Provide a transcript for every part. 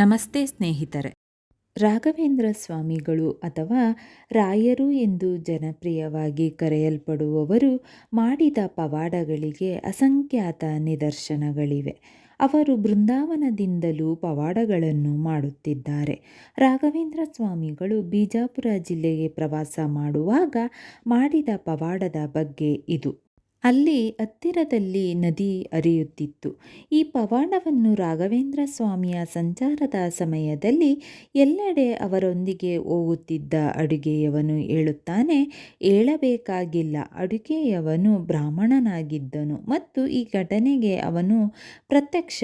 ನಮಸ್ತೆ ಸ್ನೇಹಿತರೆ. ರಾಘವೇಂದ್ರ ಸ್ವಾಮಿಗಳು ಅಥವಾ ರಾಯರು ಎಂದು ಜನಪ್ರಿಯವಾಗಿ ಕರೆಯಲ್ಪಡುವವರು ಮಾಡಿದ ಪವಾಡಗಳಿಗೆ ಅಸಂಖ್ಯಾತ ನಿದರ್ಶನಗಳಿವೆ. ಅವರು ಬೃಂದಾವನದಿಂದಲೂ ಪವಾಡಗಳನ್ನು ಮಾಡುತ್ತಿದ್ದಾರೆ. ರಾಘವೇಂದ್ರ ಸ್ವಾಮಿಗಳು ಬಿಜಾಪುರ ಜಿಲ್ಲೆಗೆ ಪ್ರವಾಸ ಮಾಡುವಾಗ ಮಾಡಿದ ಪವಾಡದ ಬಗ್ಗೆ ಇದು. ಅಲ್ಲಿ ಹತ್ತಿರದಲ್ಲಿ ನದಿ ಹರಿಯುತ್ತಿತ್ತು. ಈ ಪವಾಡವನ್ನು ರಾಘವೇಂದ್ರ ಸ್ವಾಮಿಯ ಸಂಚಾರದ ಸಮಯದಲ್ಲಿ ಎಲ್ಲೆಡೆ ಅವರೊಂದಿಗೆ ಹೋಗುತ್ತಿದ್ದ ಅಡುಗೆಯವನು ಹೇಳುತ್ತಾನೆ, ಹೇಳಬೇಕಾಗಿಲ್ಲ. ಅಡುಗೆಯವನು ಬ್ರಾಹ್ಮಣನಾಗಿದ್ದನು ಮತ್ತು ಈ ಘಟನೆಗೆ ಅವನು ಪ್ರತ್ಯಕ್ಷ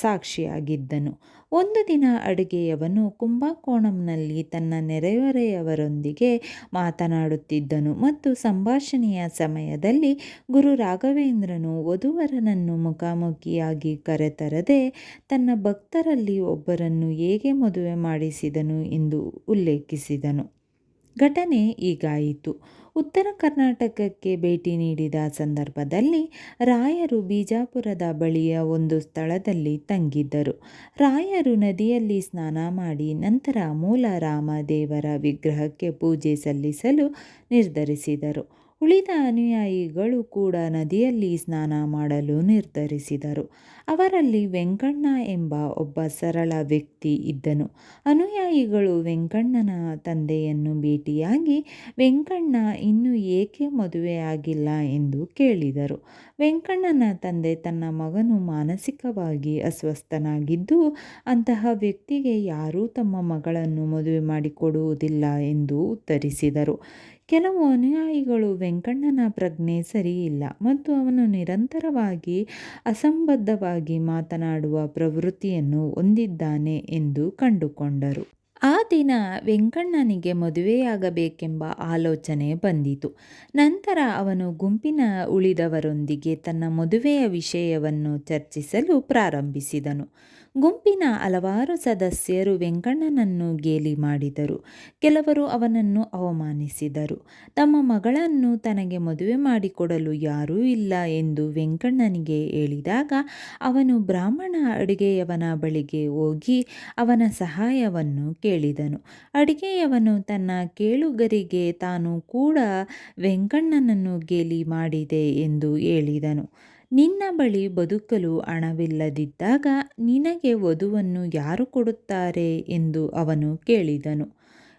ಸಾಕ್ಷಿಯಾಗಿದ್ದನು. ಒಂದು ದಿನ ಅಡುಗೆಯವನು ಕುಂಭಕೋಣಂನಲ್ಲಿ ತನ್ನ ನೆರೆಹೊರೆಯವರೊಂದಿಗೆ ಮಾತನಾಡುತ್ತಿದ್ದನು ಮತ್ತು ಸಂಭಾಷಣೆಯ ಸಮಯದಲ್ಲಿ ಗುರು ರಾಘವೇಂದ್ರನು ವಧುವರನನ್ನು ಮುಖಾಮುಖಿಯಾಗಿ ಕರೆತರದೆ ತನ್ನ ಭಕ್ತರಲ್ಲಿ ಒಬ್ಬರನ್ನು ಹೇಗೆ ಮದುವೆ ಮಾಡಿಸಿದನು ಎಂದು ಉಲ್ಲೇಖಿಸಿದನು. ಘಟನೆ ಹೀಗಾಯಿತು. ಉತ್ತರ ಕರ್ನಾಟಕಕ್ಕೆ ಭೇಟಿ ನೀಡಿದ ಸಂದರ್ಭದಲ್ಲಿ ರಾಯರು ಬಿಜಾಪುರದ ಬಳಿಯ ಒಂದು ಸ್ಥಳದಲ್ಲಿ ತಂಗಿದ್ದರು. ರಾಯರು ನದಿಯಲ್ಲಿ ಸ್ನಾನ ಮಾಡಿ ನಂತರ ಮೂಲ ರಾಮದೇವರ ವಿಗ್ರಹಕ್ಕೆ ಪೂಜೆ ಸಲ್ಲಿಸಲು ನಿರ್ಧರಿಸಿದರು. ಉಳಿದ ಅನುಯಾಯಿಗಳು ಕೂಡ ನದಿಯಲ್ಲಿ ಸ್ನಾನ ಮಾಡಲು ನಿರ್ಧರಿಸಿದರು. ಅವರಲ್ಲಿ ವೆಂಕಣ್ಣ ಎಂಬ ಒಬ್ಬ ಸರಳ ವ್ಯಕ್ತಿ ಇದ್ದನು. ಅನುಯಾಯಿಗಳು ವೆಂಕಣ್ಣನ ತಂದೆಯನ್ನು ಭೇಟಿಯಾಗಿ, ವೆಂಕಣ್ಣ, ಇನ್ನೂ ಏಕೆ ಮದುವೆಯಾಗಿಲ್ಲ ಎಂದು ಕೇಳಿದರು. ವೆಂಕಣ್ಣನ ತಂದೆ ತನ್ನ ಮಗನು ಮಾನಸಿಕವಾಗಿ ಅಸ್ವಸ್ಥನಾಗಿದ್ದು, ಅಂತಹ ವ್ಯಕ್ತಿಗೆ ಯಾರೂ ತಮ್ಮ ಮಗಳನ್ನು ಮದುವೆ ಮಾಡಿಕೊಡುವುದಿಲ್ಲ ಎಂದು ಉತ್ತರಿಸಿದರು. ಕೆಲವು ಅನುಯಾಯಿಗಳು ವೆಂಕಣ್ಣನ ಪ್ರಜ್ಞೆ ಸರಿಯಿಲ್ಲ ಮತ್ತು ಅವನು ನಿರಂತರವಾಗಿ ಅಸಂಬದ್ಧವಾಗಿ ಮಾತನಾಡುವ ಪ್ರವೃತ್ತಿಯನ್ನು ಹೊಂದಿದ್ದಾನೆ ಎಂದು ಕಂಡುಕೊಂಡರು. ಆ ದಿನ ವೆಂಕಣ್ಣನಿಗೆ ಮದುವೆಯಾಗಬೇಕೆಂಬ ಆಲೋಚನೆ ಬಂದಿತು. ನಂತರ ಅವನು ಗುಂಪಿನ ಉಳಿದವರೊಂದಿಗೆ ತನ್ನ ಮದುವೆಯ ವಿಷಯವನ್ನು ಚರ್ಚಿಸಲು ಪ್ರಾರಂಭಿಸಿದನು. ಗುಂಪಿನ ಹಲವಾರು ಸದಸ್ಯರು ವೆಂಕಣ್ಣನನ್ನು ಗೇಲಿ ಮಾಡಿದರು. ಕೆಲವರು ಅವನನ್ನು ಅವಮಾನಿಸಿದರು. ತಮ್ಮ ಮಗಳನ್ನು ತನಗೆ ಮದುವೆ ಮಾಡಿಕೊಡಲು ಯಾರೂ ಇಲ್ಲ ಎಂದು ವೆಂಕಣ್ಣನಿಗೆ ಹೇಳಿದಾಗ ಅವನು ಬ್ರಾಹ್ಮಣ ಅಡುಗೆಯವನ ಬಳಿಗೆ ಹೋಗಿ ಅವನ ಸಹಾಯವನ್ನು ಕೇಳಿದನು. ಅಡುಗೆಯವನು ತನ್ನ ಕೇಳುಗರಿಗೆ, ತಾನು ಕೂಡ ವೆಂಕಣ್ಣನನ್ನು ಗೇಲಿ ಮಾಡಿದೆ ಎಂದು ಹೇಳಿದನು. ನಿನ್ನ ಬಳಿ ಬದುಕಲು ಹಣವಿಲ್ಲದಿದ್ದಾಗ ನಿನಗೆ ವಧುವನ್ನು ಯಾರು ಕೊಡುತ್ತಾರೆ ಎಂದು ಅವನು ಕೇಳಿದನು.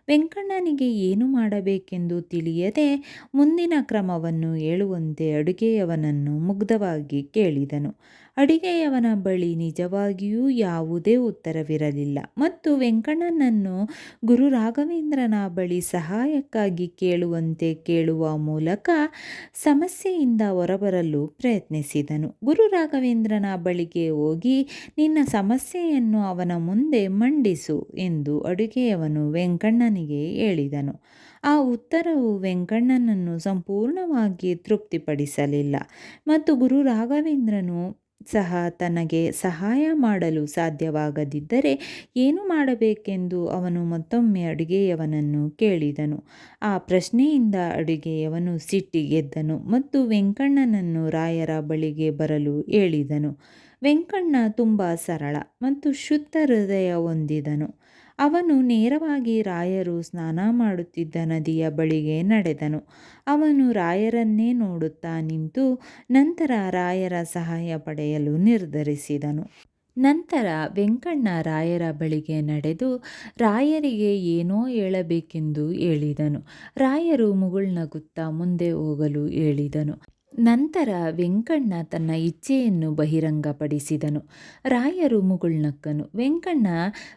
ವೆಂಕಣ್ಣನಿಗೆ ಏನು ಮಾಡಬೇಕೆಂದು ತಿಳಿಯದೆ ಮುಂದಿನ ಕ್ರಮವನ್ನು ಹೇಳುವಂತೆ ಅಡುಗೆಯವನನ್ನು ಮುಗ್ಧವಾಗಿ ಕೇಳಿದನು. ಅಡುಗೆಯವನ ಬಳಿ ನಿಜವಾಗಿಯೂ ಯಾವುದೇ ಉತ್ತರವಿರಲಿಲ್ಲ. ಮತ್ತು ವೆಂಕಣ್ಣನನ್ನು ಗುರು ರಾಘವೇಂದ್ರನ ಬಳಿ ಸಹಾಯಕ್ಕಾಗಿ ಕೇಳುವಂತೆ ಕೇಳುವ ಮೂಲಕ ಸಮಸ್ಯೆಯಿಂದ ಹೊರಬರಲು ಪ್ರಯತ್ನಿಸಿದನು. ಗುರು ರಾಘವೇಂದ್ರನ ಬಳಿಗೆ ಹೋಗಿ, ನಿನ್ನ ಸಮಸ್ಯೆಯನ್ನು ಅವನ ಮುಂದೆ ಮಂಡಿಸು ಎಂದು ಅಡುಗೆಯವನು ವೆಂಕಣ್ಣನಿಗೆ ಹೇಳಿದನು. ಆ ಉತ್ತರವು ವೆಂಕಣ್ಣನನ್ನು ಸಂಪೂರ್ಣವಾಗಿ ತೃಪ್ತಿಪಡಿಸಲಿಲ್ಲ. ಮತ್ತು ಗುರು ರಾಘವೇಂದ್ರನು ಸಹ ತನಗೆ ಸಹಾಯ ಮಾಡಲು ಸಾಧ್ಯವಾಗದಿದ್ದರೆ ಏನು ಮಾಡಬೇಕೆಂದು ಅವನು ಮತ್ತೊಮ್ಮೆ ಅಡುಗೆಯವನನ್ನು ಕೇಳಿದನು. ಆ ಪ್ರಶ್ನೆಯಿಂದ ಅಡುಗೆಯವನು ಸಿಟ್ಟಿಗೆದ್ದನು ಮತ್ತು ವೆಂಕಣ್ಣನನ್ನು ರಾಯರ ಬಳಿಗೆ ಬರಲು ಹೇಳಿದನು. ವೆಂಕಣ್ಣ ತುಂಬ ಸರಳ ಮತ್ತು ಶುದ್ಧ ಹೃದಯ ಹೊಂದಿದನು. ಅವನು ನೇರವಾಗಿ ರಾಯರು ಸ್ನಾನ ಮಾಡುತ್ತಿದ್ದ ನದಿಯ ಬಳಿಗೆ ನಡೆದನು. ಅವನು ರಾಯರನ್ನೇ ನೋಡುತ್ತಾ ನಿಂತು ನಂತರ ರಾಯರ ಸಹಾಯ ಪಡೆಯಲು ನಿರ್ಧರಿಸಿದನು. ನಂತರ ವೆಂಕಣ್ಣ ರಾಯರ ಬಳಿಗೆ ನಡೆದು ರಾಯರಿಗೆ ಏನೋ ಹೇಳಬೇಕೆಂದು ಹೇಳಿದನು. ರಾಯರು ಮುಗುಳ್ನಗುತ್ತಾ ಮುಂದೆ ಹೋಗಲು ಹೇಳಿದನು. ನಂತರ ವೆಂಕಣ್ಣ ತನ್ನ ಇಚ್ಛೆಯನ್ನು ಬಹಿರಂಗಪಡಿಸಿದನು. ರಾಯರು ಮುಗುಳ್ನಕ್ಕನು ವೆಂಕಣ್ಣ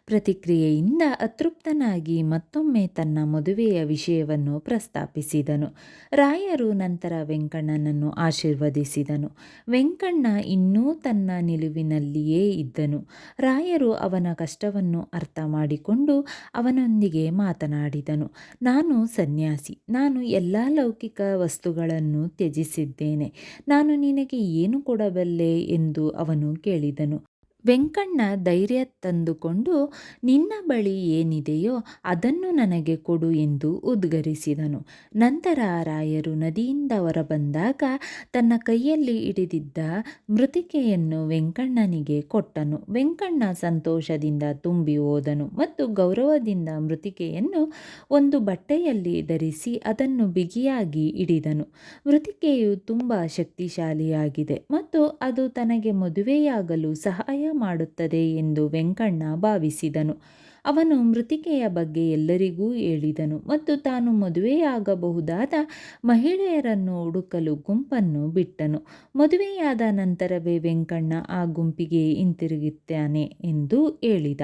ಪ್ರತಿಕ್ರಿಯೆಯಿಂದ ಅತೃಪ್ತನಾಗಿ ಮತ್ತೊಮ್ಮೆ ತನ್ನ ಮದುವೆಯ ವಿಷಯವನ್ನು ಪ್ರಸ್ತಾಪಿಸಿದನು. ರಾಯರು ನಂತರ ವೆಂಕಣ್ಣನನ್ನು ಆಶೀರ್ವದಿಸಿದನು. ವೆಂಕಣ್ಣ ಇನ್ನೂ ತನ್ನ ನಿಲುವಿನಲ್ಲಿಯೇ ಇದ್ದನು. ರಾಯರು ಅವನ ಕಷ್ಟವನ್ನು ಅರ್ಥ ಮಾಡಿಕೊಂಡು ಅವನೊಂದಿಗೆ ಮಾತನಾಡಿದನು. ನಾನು ಸನ್ಯಾಸಿ. ನಾನು ಎಲ್ಲ ಲೌಕಿಕ ವಸ್ತುಗಳನ್ನು ತ್ಯಜಿಸಿದ್ದೇನೆ ನಾನು ನಿನಗೆ ಏನು ಕೊಡಬಲ್ಲೆ? ಎಂದು ಅವನು ಕೇಳಿದನು. ವೆಂಕಣ್ಣ ಧೈರ್ಯ ತಂದುಕೊಂಡು, ನಿನ್ನ ಬಳಿ ಏನಿದೆಯೋ ಅದನ್ನು ನನಗೆ ಕೊಡು ಎಂದು ಉದ್ಗರಿಸಿದನು. ನಂತರ ರಾಯರು ನದಿಯಿಂದ ಹೊರಬಂದಾಗ ತನ್ನ ಕೈಯಲ್ಲಿ ಹಿಡಿದಿದ್ದ ಮೃತಿಕೆಯನ್ನು ವೆಂಕಣ್ಣನಿಗೆ ಕೊಟ್ಟನು. ವೆಂಕಣ್ಣ ಸಂತೋಷದಿಂದ ತುಂಬಿ ಹೋದನು ಮತ್ತು ಗೌರವದಿಂದ ಮೃತಿಕೆಯನ್ನು ಒಂದು ಬಟ್ಟೆಯಲ್ಲಿ ಧರಿಸಿ ಅದನ್ನು ಬಿಗಿಯಾಗಿ ಹಿಡಿದನು. ಮೃತಿಕೆಯು ತುಂಬ ಶಕ್ತಿಶಾಲಿಯಾಗಿದೆ ಮತ್ತು ಅದು ತನಗೆ ಮದುವೆಯಾಗಲು ಸಹಾಯ ಮಾಡುತ್ತದೆ ಎಂದು ವೆಂಕಣ್ಣ ಭಾವಿಸಿದನು. ಅವನು ಮೃತಿಕೆಯ ಬಗ್ಗೆ ಎಲ್ಲರಿಗೂ ಹೇಳಿದನು ಮತ್ತು ತಾನು ಮದುವೆಯಾಗಬಹುದಾದ ಮಹಿಳೆಯರನ್ನು ಹುಡುಕಲು ಗುಂಪನ್ನು ಬಿಟ್ಟನು. ಮದುವೆಯಾದ ನಂತರವೇ ವೆಂಕಣ್ಣ ಆ ಗುಂಪಿಗೆ ಹಿಂತಿರುಗುತ್ತಾನೆ ಎಂದು ಹೇಳಿದ.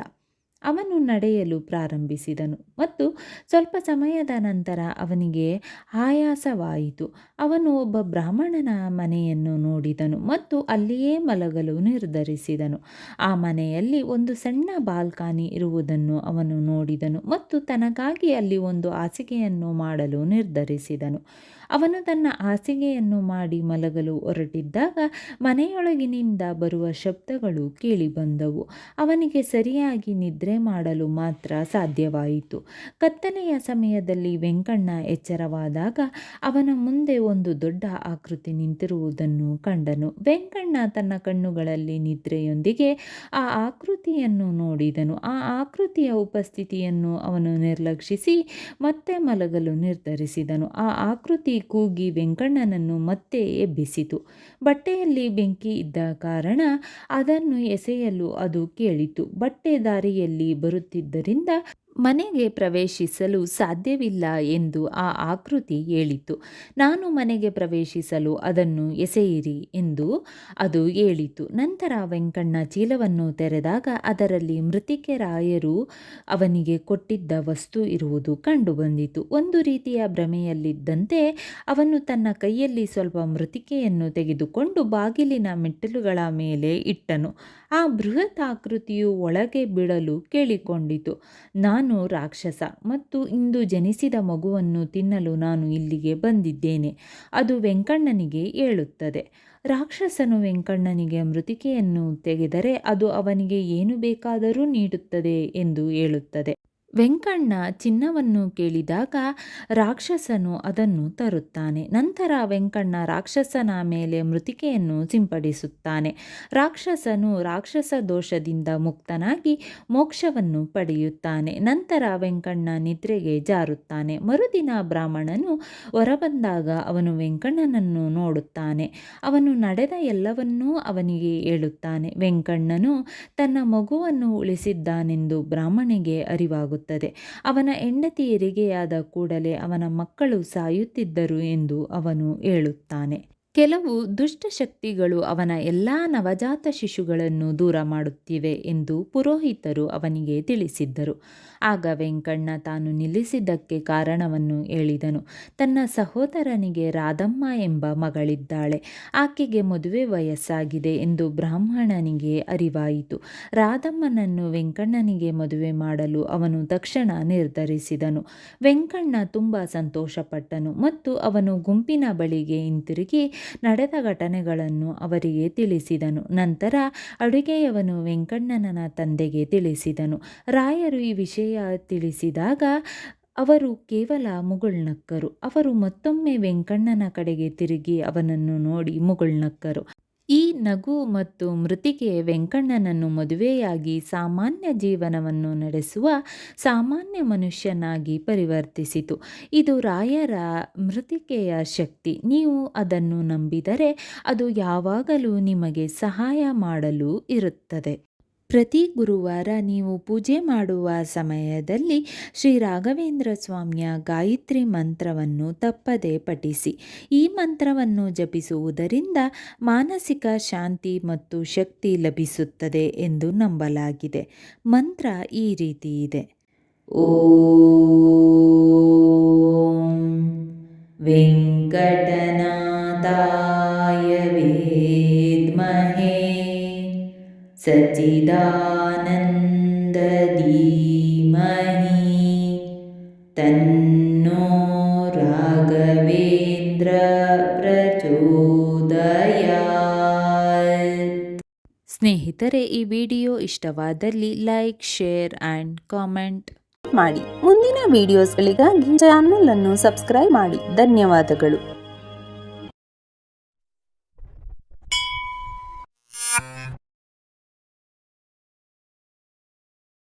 ಅವನು ನಡೆಯಲು ಪ್ರಾರಂಭಿಸಿದನು ಮತ್ತು ಸ್ವಲ್ಪ ಸಮಯದ ನಂತರ ಅವನಿಗೆ ಆಯಾಸವಾಯಿತು. ಅವನು ಒಬ್ಬ ಬ್ರಾಹ್ಮಣನ ಮನೆಯನ್ನು ನೋಡಿದನು ಮತ್ತು ಅಲ್ಲಿಯೇ ಮಲಗಲು ನಿರ್ಧರಿಸಿದನು. ಆ ಮನೆಯಲ್ಲಿ ಒಂದು ಸಣ್ಣ ಬಾಲ್ಕನಿ ಇರುವುದನ್ನು ಅವನು ನೋಡಿದನು ಮತ್ತು ತನಗಾಗಿ ಅಲ್ಲಿ ಒಂದು ಹಾಸಿಗೆಯನ್ನು ಮಾಡಲು ನಿರ್ಧರಿಸಿದನು. ಅವನು ತನ್ನ ಹಾಸಿಗೆಯನ್ನು ಮಾಡಿ ಮಲಗಲು ಹೊರಟಿದ್ದಾಗ ಮನೆಯೊಳಗಿನಿಂದ ಬರುವ ಶಬ್ದಗಳು ಕೇಳಿಬಂದವು ಅವನಿಗೆ ಸರಿಯಾಗಿ ನಿದ್ರೆ ಮಾಡಲು ಮಾತ್ರ ಸಾಧ್ಯವಾಯಿತು. ಕತ್ತಲೆಯ ಸಮಯದಲ್ಲಿ ವೆಂಕಣ್ಣ ಎಚ್ಚರವಾದಾಗ ಅವನ ಮುಂದೆ ಒಂದು ದೊಡ್ಡ ಆಕೃತಿ ನಿಂತಿರುವುದನ್ನು ಕಂಡನು. ವೆಂಕಣ್ಣ ತನ್ನ ಕಣ್ಣುಗಳಲ್ಲಿ ನಿದ್ರೆಯೊಂದಿಗೆ ಆ ಆಕೃತಿಯನ್ನು ನೋಡಿದನು. ಆ ಆಕೃತಿಯ ಉಪಸ್ಥಿತಿಯನ್ನು ಅವನು ನಿರ್ಲಕ್ಷಿಸಿ ಮತ್ತೆ ಮಲಗಲು ನಿರ್ಧರಿಸಿದನು. ಆ ಆಕೃತಿ ಕೂಗಿ ವೆಂಕಣ್ಣನನ್ನು ಮತ್ತೆ ಎಬ್ಬಿಸಿತು. ಬಟ್ಟೆಯಲ್ಲಿ ಬೆಂಕಿ ಇದ್ದ ಕಾರಣ ಅದನ್ನು ಎಸೆಯಲು ಅದು ಕೇಳಿತು. ಬಟ್ಟೆ ದಾರಿಯಲ್ಲಿ ಬರುತ್ತಿದ್ದರಿಂದ ಮನೆಗೆ ಪ್ರವೇಶಿಸಲು ಸಾಧ್ಯವಿಲ್ಲ ಎಂದು ಆ ಆಕೃತಿ ಹೇಳಿತು ನಾನು ಮನೆಗೆ ಪ್ರವೇಶಿಸಲು ಅದನ್ನು ಎಸೆಯಿರಿ ಎಂದು ಅದು ಹೇಳಿತು. ನಂತರ ವೆಂಕಣ್ಣ ಚೀಲವನ್ನು ತೆರೆದಾಗ ಅದರಲ್ಲಿ ಮೃತಿಕೆ ರಾಯರು ಅವನಿಗೆ ಕೊಟ್ಟಿದ್ದ ವಸ್ತು ಇರುವುದು ಕಂಡುಬಂದಿತು ಒಂದು ರೀತಿಯ ಭ್ರಮೆಯಲ್ಲಿದ್ದಂತೆ ಅವನು ತನ್ನ ಕೈಯಲ್ಲಿ ಸ್ವಲ್ಪ ಮೃತಿಕೆಯನ್ನು ತೆಗೆದುಕೊಂಡು ಬಾಗಿಲಿನ ಮೆಟ್ಟಿಲುಗಳ ಮೇಲೆ ಇಟ್ಟನು. ಆ ಬೃಹತ್ ಆಕೃತಿಯು ಒಳಗೆ ಬಿಡಲು ಕೇಳಿಕೊಂಡಿತು. ನಾನು ರಾಕ್ಷಸ ಮತ್ತು ಇಂದು ಜನಿಸಿದ ಮಗುವನ್ನು ತಿನ್ನಲು ನಾನು ಇಲ್ಲಿಗೆ ಬಂದಿದ್ದೇನೆ. ಅದು ವೆಂಕಣ್ಣನಿಗೆ ಹೇಳುತ್ತದೆ. ರಾಕ್ಷಸನು ವೆಂಕಣ್ಣನಿಗೆ ಮೃತಿಕೆಯನ್ನು ತೆಗೆದರೆ ಅದು ಅವನಿಗೆ ಏನು ಬೇಕಾದರೂ ನೀಡುತ್ತದೆ ಎಂದು ಹೇಳುತ್ತದೆ. ವೆಂಕಣ್ಣ ಚಿನ್ನವನ್ನು ಕೇಳಿದಾಗ ರಾಕ್ಷಸನು ಅದನ್ನು ತರುತ್ತಾನೆ. ನಂತರ ವೆಂಕಣ್ಣ ರಾಕ್ಷಸನ ಮೇಲೆ ಮೃತಿಕೆಯನ್ನು ಸಿಂಪಡಿಸುತ್ತಾನೆ. ರಾಕ್ಷಸನು ರಾಕ್ಷಸ ದೋಷದಿಂದ ಮುಕ್ತನಾಗಿ ಮೋಕ್ಷವನ್ನು ಪಡೆಯುತ್ತಾನೆ. ನಂತರ ವೆಂಕಣ್ಣ ನಿದ್ರೆಗೆ ಜಾರುತ್ತಾನೆ. ಮರುದಿನ ಬ್ರಾಹ್ಮಣನು ಹೊರಬಂದಾಗ ಅವನು ವೆಂಕಣ್ಣನನ್ನು ನೋಡುತ್ತಾನೆ. ಅವನು ನಡೆದ ಎಲ್ಲವನ್ನೂ ಅವನಿಗೆ ಹೇಳುತ್ತಾನೆ. ವೆಂಕಣ್ಣನು ತನ್ನ ಮಗುವನ್ನು ಉಳಿಸಿದ್ದಾನೆಂದು ಬ್ರಾಹ್ಮಣಿಗೆ ಅವನ ಹೆಂಡತಿ ಹೆರಿಗೆಯಾದ ಕೂಡಲೇ ಅವನ ಮಕ್ಕಳು ಸಾಯುತ್ತಿದ್ದರು ಎಂದು ಅವನು ಹೇಳುತ್ತಾನೆ. ಕೆಲವು ದುಷ್ಟಶಕ್ತಿಗಳು ಅವನ ಎಲ್ಲ ನವಜಾತ ಶಿಶುಗಳನ್ನು ದೂರ ಮಾಡುತ್ತಿವೆ ಎಂದು ಪುರೋಹಿತರು ಅವನಿಗೆ ತಿಳಿಸಿದ್ದರು. ಆಗ ವೆಂಕಣ್ಣ ತಾನು ನಿಲ್ಲಿಸಿದ್ದಕ್ಕೆ ಕಾರಣವನ್ನು ಹೇಳಿದನು. ತನ್ನ ಸಹೋದರನಿಗೆ ರಾಧಮ್ಮ ಎಂಬ ಮಗಳಿದ್ದಾಳೆ. ಆಕೆಗೆ ಮದುವೆ ವಯಸ್ಸಾಗಿದೆ ಎಂದು ಬ್ರಾಹ್ಮಣನಿಗೆ ಅರಿವಾಯಿತು. ರಾಧಮ್ಮನನ್ನು ವೆಂಕಣ್ಣನಿಗೆ ಮದುವೆ ಮಾಡಲು ಅವನು ತಕ್ಷಣ ನಿರ್ಧರಿಸಿದನು. ವೆಂಕಣ್ಣ ತುಂಬ ಸಂತೋಷಪಟ್ಟನು ಮತ್ತು ಅವನು ಗುಂಪಿನ ಬಳಿಗೆ ಹಿಂತಿರುಗಿ ನಡೆದ ಘಟನೆಗಳನ್ನು ಅವರಿಗೆ ತಿಳಿಸಿದನು. ನಂತರ ಅಡುಗೆಯವನು ವೆಂಕಣ್ಣನ ತಂದೆಗೆ ತಿಳಿಸಿದನು. ರಾಯರು ಈ ವಿಷಯ ತಿಳಿಸಿದಾಗ, ಅವರು ಕೇವಲ ಮುಗುಳ್ನಕ್ಕರು ಅವರು ಮತ್ತೊಮ್ಮೆ ವೆಂಕಣ್ಣನ ಕಡೆಗೆ ತಿರುಗಿ ಅವನನ್ನು ನೋಡಿ ಮುಗುಳ್ನಕ್ಕರು ಈ ನಗು ಮತ್ತು ಮೃತಿಗೆ ವೆಂಕಣ್ಣನನ್ನು ಮದುವೆಯಾಗಿ ಸಾಮಾನ್ಯ ಜೀವನವನ್ನು ನಡೆಸುವ ಸಾಮಾನ್ಯ ಮನುಷ್ಯನಾಗಿ ಪರಿವರ್ತಿಸಿತು. ಇದು ರಾಯರ ಮೃತಿಕೆಯ ಶಕ್ತಿ. ನೀವು ಅದನ್ನು ನಂಬಿದರೆ ಅದು ಯಾವಾಗಲೂ ನಿಮಗೆ ಸಹಾಯ ಮಾಡಲು ಇರುತ್ತದೆ. ಪ್ರತಿ ಗುರುವಾರ ನೀವು ಪೂಜೆ ಮಾಡುವ ಸಮಯದಲ್ಲಿ ಶ್ರೀ ರಾಘವೇಂದ್ರ ಸ್ವಾಮಿಯ ಗಾಯತ್ರಿ ಮಂತ್ರವನ್ನು ತಪ್ಪದೆ ಪಠಿಸಿ. ಈ ಮಂತ್ರವನ್ನು ಜಪಿಸುವುದರಿಂದ ಮಾನಸಿಕ ಶಾಂತಿ ಮತ್ತು ಶಕ್ತಿ ಲಭಿಸುತ್ತದೆ ಎಂದು ನಂಬಲಾಗಿದೆ. ಮಂತ್ರ ಈ ರೀತಿ ಇದೆ. ಓಂ ವೆಂಕಟನಾಥಾಯ सच्चिदानन्दधीमहि तन्नो राघवेन्द्र प्रचोदयात् ಸ್ನೇಹಿತರೆ ಈ ವಿಡಿಯೋ ಇಷ್ಟವಾದಲ್ಲಿ ಲೈಕ್ ಶೇರ್ ಆ್ಯಂಡ್ ಕಾಮೆಂಟ್ ಮಾಡಿ ಮುಂದಿನ ವಿಡಿಯೋಸ್ಗಳಿಗಾಗಿ ಚಾನಲ್ ಅನ್ನು ಸಬ್ಸ್ಕ್ರೈಬ್ ಮಾಡಿ ಧನ್ಯವಾದಗಳು